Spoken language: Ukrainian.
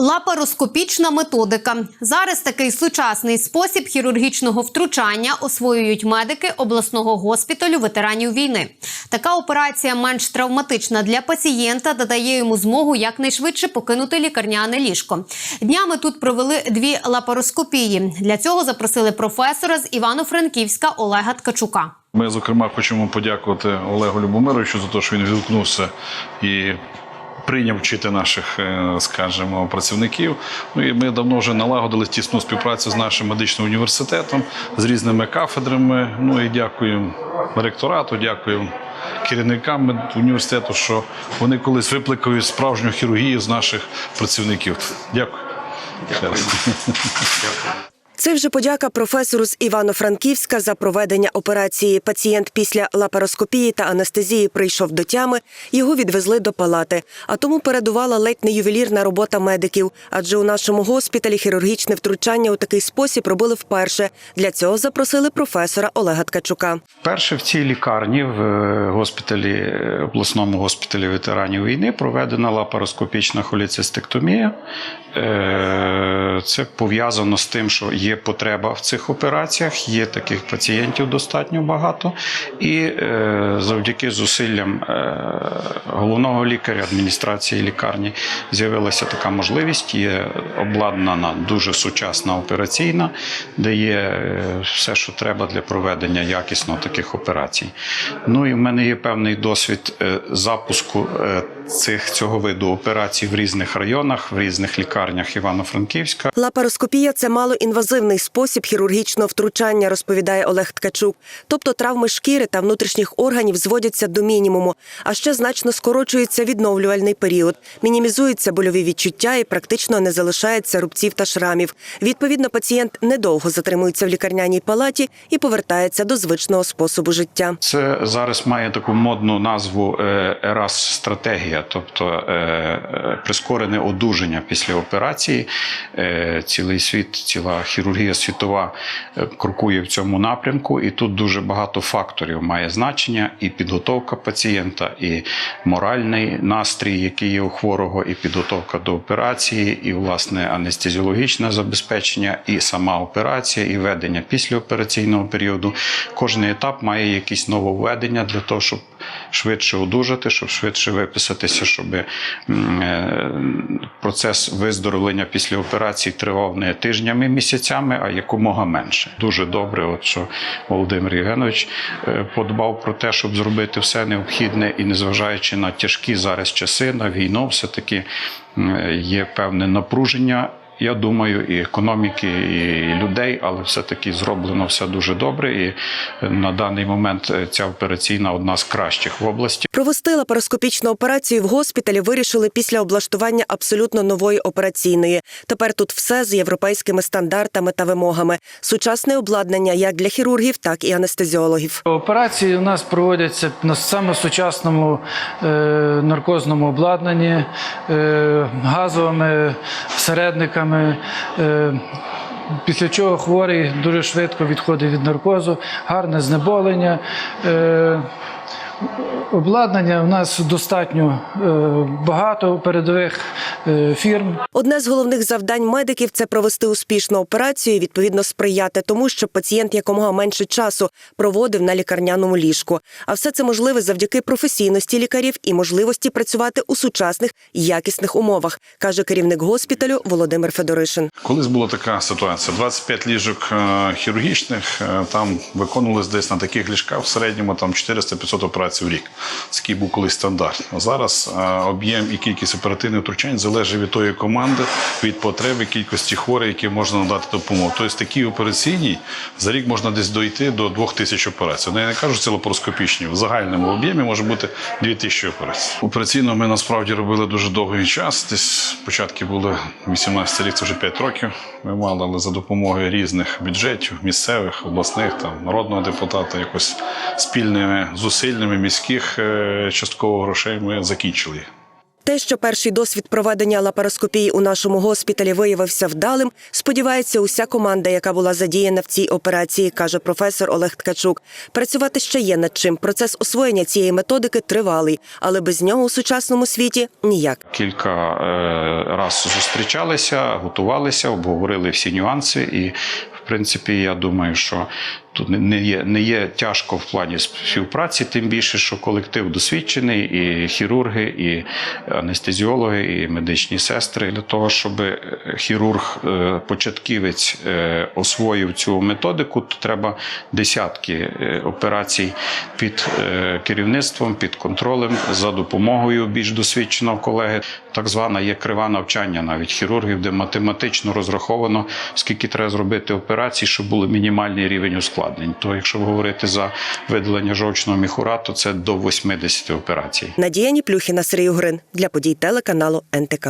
Лапароскопічна методика. Зараз такий сучасний спосіб хірургічного втручання освоюють медики обласного госпіталю ветеранів війни. Така операція менш травматична для пацієнта та дає йому змогу якнайшвидше покинути лікарняне ліжко. Днями тут провели дві лапароскопії. Для цього запросили професора з Івано-Франківська Олега Ткачука. Ми, зокрема, хочемо подякувати Олегу Любомировичу за те, що він відгукнувся і прийняв вчити наших, е, скажімо, працівників. Ну і ми давно вже налагодили тісну співпрацю з нашим медичним університетом, з різними кафедрами. Ну і дякуємо ректорату, дякуємо керівникам університету, що вони колись випликають справжню хірургію з наших працівників. Дякую. Дякую. Це вже подяка професору з Івано-Франківська за проведення операції. Пацієнт після лапароскопії та анестезії прийшов до тями. Його відвезли до палати. А тому передувала ледь не ювелірна робота медиків. Адже у нашому госпіталі хірургічне втручання у такий спосіб робили вперше. Для цього запросили професора Олега Ткачука. Перше в цій лікарні в е, госпіталі, е, обласному госпіталі ветеранів війни проведена лапароскопічна холіцистектомія. Це пов'язано з тим, що є потреба в цих операціях, є таких пацієнтів достатньо багато, і е, завдяки зусиллям е, головного лікаря адміністрації лікарні з'явилася така можливість. Є обладнана дуже сучасна операційна, де є е, все, що треба для проведення якісно таких операцій. Ну і в мене є певний досвід е, запуску е, цих цього виду операцій в різних районах, в різних лікарнях Івано-Франківська. Лапароскопія це малоінвазивний спосіб хірургічного втручання, розповідає Олег Ткачук. Тобто травми шкіри та внутрішніх органів зводяться до мінімуму, а ще значно скорочується відновлювальний період, мінімізуються больові відчуття і практично не залишається рубців та шрамів. Відповідно, пацієнт недовго затримується в лікарняній палаті і повертається до звичного способу життя. Це зараз має таку модну назву ерас стратегія, тобто е, е, прискорене одужання після операції. Е, Цілий світ, ціла хірургія світова е, крокує в цьому напрямку, і тут дуже багато факторів має значення: і підготовка пацієнта, і моральний настрій, який є у хворого, і підготовка до операції, і власне анестезіологічне забезпечення, і сама операція, і ведення післяопераційного періоду. Кожний етап має якісь нововведення для того, щоб швидше одужати, щоб швидше виписатися, щоб е, процес виздоровлення після операції тривав не тижнями, місяцями, а якомога менше. Дуже добре, от що Володимир Євгенович е, подбав про те, щоб зробити все необхідне і незважаючи на тяжкі зараз часи, на війну, все-таки є певне напруження. Я думаю, і економіки, і людей, але все-таки зроблено все дуже добре. І на даний момент е, ця операційна одна з кращих в області. Провести лапароскопічну операцію в госпіталі вирішили після облаштування абсолютно нової операційної. Тепер тут все з європейськими стандартами та вимогами. Сучасне обладнання як для хірургів, так і анестезіологів. Операції у нас проводяться на саме сучасному е, наркозному обладнанні, е, газовими всередниками. Е, Після чого хворий дуже швидко відходить від наркозу, гарне знеболення. Обладнання у нас достатньо е, багато передових е, фірм. Одне з головних завдань медиків це провести успішну операцію, і відповідно сприяти тому, щоб пацієнт якомога менше часу проводив на лікарняному ліжку. А все це можливе завдяки професійності лікарів і можливості працювати у сучасних якісних умовах, каже керівник госпіталю Володимир Федоришин. Колись була така ситуація: 25 ліжок е, хірургічних там виконувалось десь на таких ліжках в середньому там 400-500 операцій в рік. Такий був колись стандарт. Зараз е, об'єм і кількість оперативних втручань залежить від тої команди, від потреби, кількості хворих, які можна надати допомогу. Тобто такі операційні за рік можна десь дойти до 2000 операцій. Ну, я не кажу, лапароскопічні. В загальному об'ємі може бути 2000 операцій. Операційно ми насправді робили дуже довгий час. Десь початки були 18 рік, це вже 5 років. Ми мали, але за допомогою різних бюджетів, місцевих, обласних, там народного депутата, якось спільними зусиллями міських е, частково грошей ми закінчили. Те, що перший досвід проведення лапароскопії у нашому госпіталі виявився вдалим, сподівається уся команда, яка була задіяна в цій операції, каже професор Олег Ткачук. Працювати ще є над чим. Процес освоєння цієї методики тривалий, але без нього у сучасному світі ніяк. Кілька е, раз зустрічалися, готувалися, обговорили всі нюанси, і в принципі, я думаю, що тут не- є, не є тяжко в плані співпраці, тим більше, що колектив досвідчений, і хірурги, і анестезіологи, і медичні сестри. Для того, щоб е, хірург е, початківець е, освоїв цю методику, то треба десятки операцій під керівництвом, під контролем за допомогою більш досвідченого колеги. Так звана є крива навчання. Навіть хірургів, де математично розраховано, скільки треба зробити операцій, щоб був мінімальний рівень ускладнень. То якщо говорити за видалення жовчного міхура, то це до 80 операцій. Надія Ніплюхіна, Сергій Угрин для подій телеканалу НТК.